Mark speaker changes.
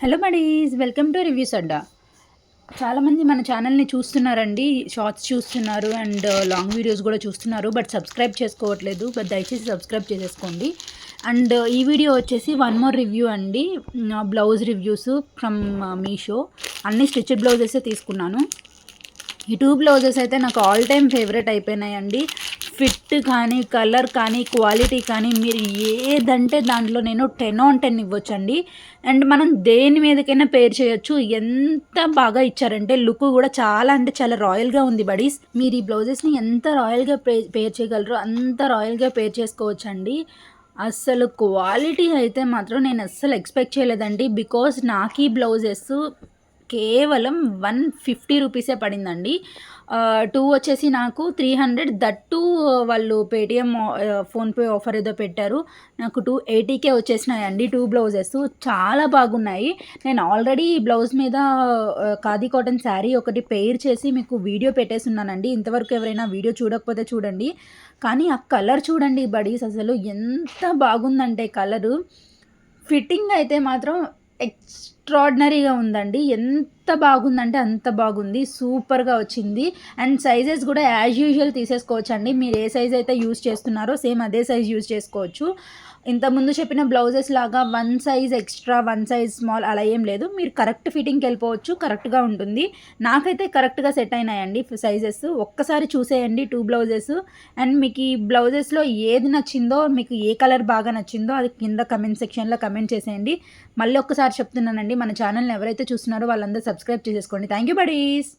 Speaker 1: Hello మడీస్ welcome to reviews Adda చాలామంది మన ఛానల్ని చూస్తున్నారండి. షార్ట్స్ చూస్తున్నారు అండ్ లాంగ్ వీడియోస్ కూడా చూస్తున్నారు బట్ సబ్స్క్రైబ్ చేసుకోవట్లేదు. బట్ దయచేసి సబ్స్క్రైబ్ చేసేసుకోండి. అండ్ uh, ఈ వీడియో వచ్చేసి వన్ మోర్ రివ్యూ అండి. బ్లౌజ్ రివ్యూస్ ఫ్రమ్ మీషో అన్ని స్టిచ్డ్ బ్లౌజెస్ తీసుకున్నాను. ఈ టూ బ్లౌజెస్ అయితే నాకు ఆల్ టైమ్ ఫేవరెట్ అయిపోయినాయండి. ఫిట్ కానీ కలర్ కానీ క్వాలిటీ కానీ మీరు ఏదంటే దాంట్లో నేను టెన్ ఆన్ టెన్ ఇవ్వచ్చండి. అండ్ మనం దేని మీదకైనా పేర్ చేయొచ్చు. ఎంత బాగా ఇచ్చారంటే లుక్ కూడా చాలా అంటే చాలా రాయల్గా ఉంది బడీస్ మీరు ఈ బ్లౌజెస్ని ఎంత రాయల్గా పే పేర్ చేయగలరో అంత రాయల్గా పేర్ చేసుకోవచ్చండి. అస్సలు క్వాలిటీ అయితే మాత్రం నేను అస్సలు ఎక్స్పెక్ట్ చేయలేదండి. బికాస్ నాకు ఈ బ్లౌజెస్ కేవలం వన్ ఫిఫ్టీ రూపీసే పడిందండి. టూ వచ్చేసి నాకు త్రీ హండ్రెడ్. దట్టు వాళ్ళు పేటిఎం ఫోన్పే ఆఫర్ ఏదో పెట్టారు. నాకు టూ ఎయిటీకే వచ్చేసినాయండి టూ బ్లౌజెస్. చాలా బాగున్నాయి. నేను ఆల్రెడీ ఈ బ్లౌజ్ మీద ఖాదీ కాటన్ శారీ ఒకటి పెయిర్ చేసి మీకు వీడియో పెట్టేస్తున్నానండి. ఇంతవరకు ఎవరైనా వీడియో చూడకపోతే చూడండి. కానీ ఆ కలర్ చూడండి బడీస్ అసలు ఎంత బాగుందంటే కలరు. ఫిట్టింగ్ అయితే మాత్రం ఎక్స్ట్రాడినరీగా ఉందండి. ఎంత బాగుందంటే అంత బాగుంది. సూపర్గా వచ్చింది. అండ్ సైజెస్ కూడా యాజ్ యూజువల్ తీసేసుకోవచ్చు అండి మీరు ఏ సైజ్ అయితే యూజ్ చేస్తున్నారో సేమ్ అదే సైజ్ యూజ్ చేసుకోవచ్చు. ఇంతకుముందు చెప్పిన బ్లౌజెస్ లాగా one size extra one size small అలా ఏం లేదు. మీరు కరెక్ట్ ఫిట్టింగ్కి వెళ్ళిపోవచ్చు. కరెక్ట్గా ఉంటుంది. నాకైతే కరెక్ట్గా సెట్ అయినాయండి సైజెస్. ఒక్కసారి చూసేయండి టూ బ్లౌజెస్. అండ్ మీకు ఈ బ్లౌజెస్లో ఏది నచ్చిందో మీకు ఏ కలర్ బాగా నచ్చిందో అది కింద కమెంట్ సెక్షన్లో కమెంట్ చేసేయండి. మళ్ళీ ఒక్కసారి చెప్తున్నానండి. మన ఛానల్ని ఎవరైతే చూస్తున్నారో వాళ్ళందరూ సబ్స్క్రైబ్ చేసేసుకోండి. Thank you buddies